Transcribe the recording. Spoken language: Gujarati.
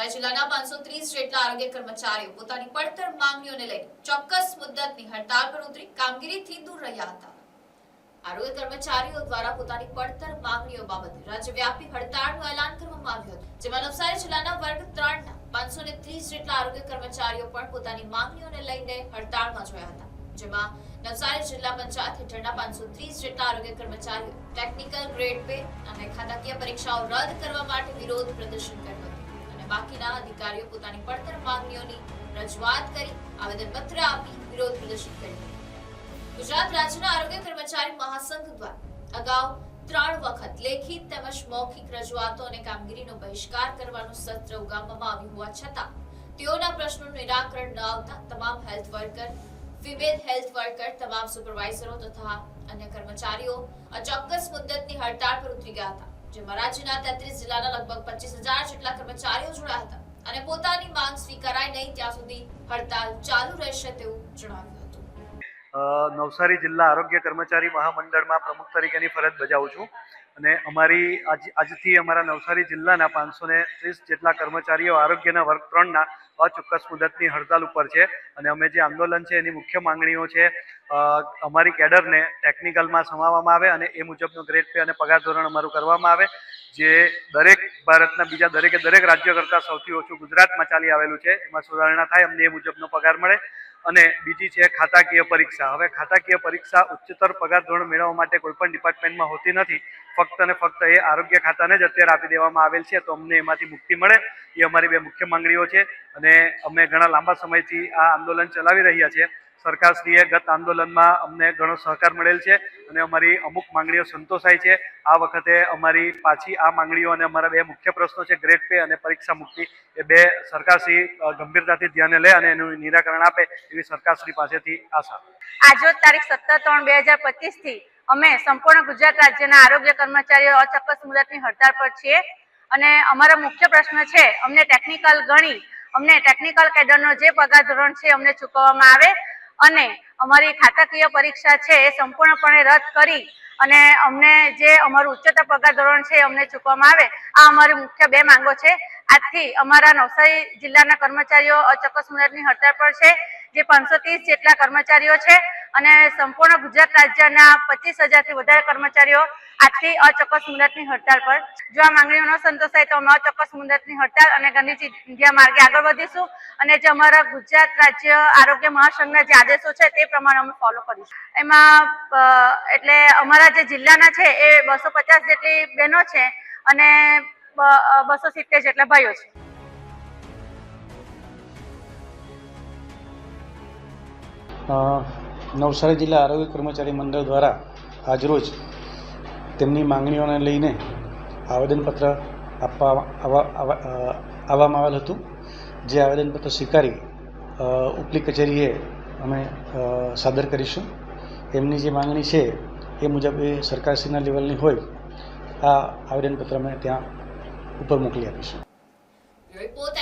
પાંચસો ત્રીસ જેટલા આરોગ્ય કર્મચારીઓ પોતાની પડતર માંગણીઓને લઈ ચોક્કસ મુદ્દતની હડતાળ પર ઉતરી કામગીરીથી દૂર રહ્યા હતા. આરોગ્ય કર્મચારીઓ દ્વારા પોતાની પડતર માંગણીઓ બાબતે રાજ્યવ્યાપી હડતાળનું એલાન કરવામાં આવ્યું જેમાં નવસારી જિલ્લાના વર્ગ ત્રણના પાંચસો ને ત્રીસ જેટલા આરોગ્ય કર્મચારીઓ પણ પોતાની માંગણીઓને લઈને હડતાળમાં જોયા હતા, જેમાં નવસારી જિલ્લા પંચાયત હેઠળના પાંચસો ત્રીસ જેટલા આરોગ્ય કર્મચારીઓ ટેકનિકલ ગ્રેડ અને ખાતાકીય પરીક્ષાઓ રદ કરવા માટે વિરોધ પ્રદર્શન કર્યું હતું. બાકીના અધિકારીઓ પોતાની પડતર માંગણીઓની રજૂઆત કરી, આવેદનપત્ર આપી, વિરોધ પ્રદર્શિત કર્યું. ગુજરાત રાજ્યના આરોગ્ય કર્મચારી મહાસંઘ દ્વારા અગાઉ ત્રણ વખત લેખિત તેમજ મૌખિક રજૂઆતો અને કામગીરીનો બહિષ્કાર કરવાનું સત્ર ઉગામવામાં આવ્યું હોવા છતાં, તેઓના પ્રશ્નોનું નિરાકરણ ન આવતા તમામ health worker female health worker, તમામ સુપરવાઇઝરો તથા અન્ય કર્મચારીઓ અચોક્કસ મુદ્દતની હડતાળ પર ઉતરી ગયા હતા. જેમાં તેત્રીસ જિલ્લાના લગભગ પચીસ હજાર જેટલા કર્મચારીઓ જોડાયા હતા અને પોતાની માંગ સ્વીકારાય નહીં ત્યાં સુધી હડતાલ ચાલુ રહેશે તેવું જણાવ્યું હતું. નવસારી જિલ્લા આરોગ્ય કર્મચારી મહામંડળમાં પ્રમુખ તરીકેની ફરજ બજાવું છું. અને અમારી આજ, આજથી અમારા નવસારી જિલ્લાના પાંચસો ને ત્રીસ જેટલા કર્મચારીઓ આરોગ્યના વર્ગ ત્રણના અચોક્કસ મુદતની હડતાલ ઉપર છે. અને અમે જે આંદોલન છે એની મુખ્ય માંગણીઓ છે અમારી કેડરને ટેકનિકલમાં સમાવવામાં આવે અને એ મુજબનો ગ્રેડ પે અને પગાર ધોરણ અમારું કરવામાં આવે. જે દરેક ભારતના બીજા દરેકે દરેક રાજ્ય કરતાં સૌથી ઓછું ગુજરાતમાં ચાલી આવેલું છે. એમાં સુધારણા થાય, અમને એ મુજબનો પગાર મળે. અને બીજી છે ખાતાકીય પરીક્ષા. હવે ખાતાકીય પરીક્ષા ઉચ્ચતર પગાર ધોરણ મેળવવા માટે કોઈપણ ડિપાર્ટમેન્ટમાં હોતી નથી. ફક્ત અને ફક્ત એ આરોગ્ય ખાતાને જ અત્યારે આપી દેવામાં આવેલ છે, તો અમને એમાંથી મુક્તિ મળે. એ અમારી બે મુખ્ય માંગણીઓ છે. અને અમે ઘણા લાંબા સમયથી આ આંદોલન ચલાવી રહ્યા છીએ. સરકારશ્રીએ ગત આંદોલનમાં અમને ઘણો સહકાર મળેલ છે અને અમારી અમુક માંગણીઓ સંતોષાય છે. આ વખતે અમારી પાછી આ માંગણીઓ અને અમારા બે મુખ્ય પ્રશ્નો છે, ગ્રેડ પે અને પરીક્ષા મુક્તિ. એ બે સરકારશ્રી ગંભીરતાથી ધ્યાને લે અને એનું નિરાકરણ આપે એવી સરકારશ્રી પાસેથી આશા. આજરોજ તારીખ સત્તર ત્રણ બે હજાર પચીસથી અમે સંપૂર્ણ ગુજરાત રાજ્યના આરોગ્ય કર્મચારીઓ અચોક્કસ મુદતની હડતાળ પર છીએ. અને અમારો મુખ્ય પ્રશ્ન છે, અમને ટેકનિકલ ગણી, અમને ટેકનિકલ કેડરનો જે પગાર ધોરણ છે, અમને ચૂકવવામાં આવે. અને અમારી ખાતાકીય પરીક્ષા છે એ સંપૂર્ણપણે રદ કરી અને અમને જે અમારું ઉચ્ચતર પગાર ધોરણ છે અમને ચૂકવામાં આવે, આ અમારી મુખ્ય બે માંગો છે. આજથી અમારા નવસારી જિલ્લાના કર્મચારીઓ અચોક્કસ મુદતની હડતાળ પર છે, જે પાંચસો જેટલા કર્મચારીઓ છે. અને સંપૂર્ણ ગુજરાત રાજ્યના પચીસ હજારથી વધારે કર્મચારીઓ આજથી અચોક્કસ મુદતની હડતાળ પર. જો આ માંગણીઓ ન સંતોષાય તો અમે અચોક્કસ મુદતની હડતાળ અને ગાંધીજી ઇન્ડિયા માર્ગે આગળ વધીશું અને જે અમારા ગુજરાત રાજ્ય આરોગ્ય મહાસંઘના જે આદેશો છે તે પ્રમાણે અમે ફોલો કરીશું. એમાં એટલે અમારા જે જિલ્લાના છે એ બસો પચાસ જેટલી બહેનો છે અને બસો સિત્તેર જેટલા ભાઈઓ છે. નવસારી જિલ્લા આરોગ્ય કર્મચારી મંડળ દ્વારા આજરોજ તેમની માંગણીઓને લઈને આવેદનપત્ર આપવા આવવામાં આવેલ હતું. જે આવેદનપત્ર સ્વીકારી ઉપલી કચેરીએ અમે સાદર કરીશું. એમની જે માંગણી છે એ મુજબ એ સરકારશ્રીના લેવલની હોય, આ આવેદનપત્ર અમે ત્યાં ઉપર મોકલી આપીશું. રિપોર્ટ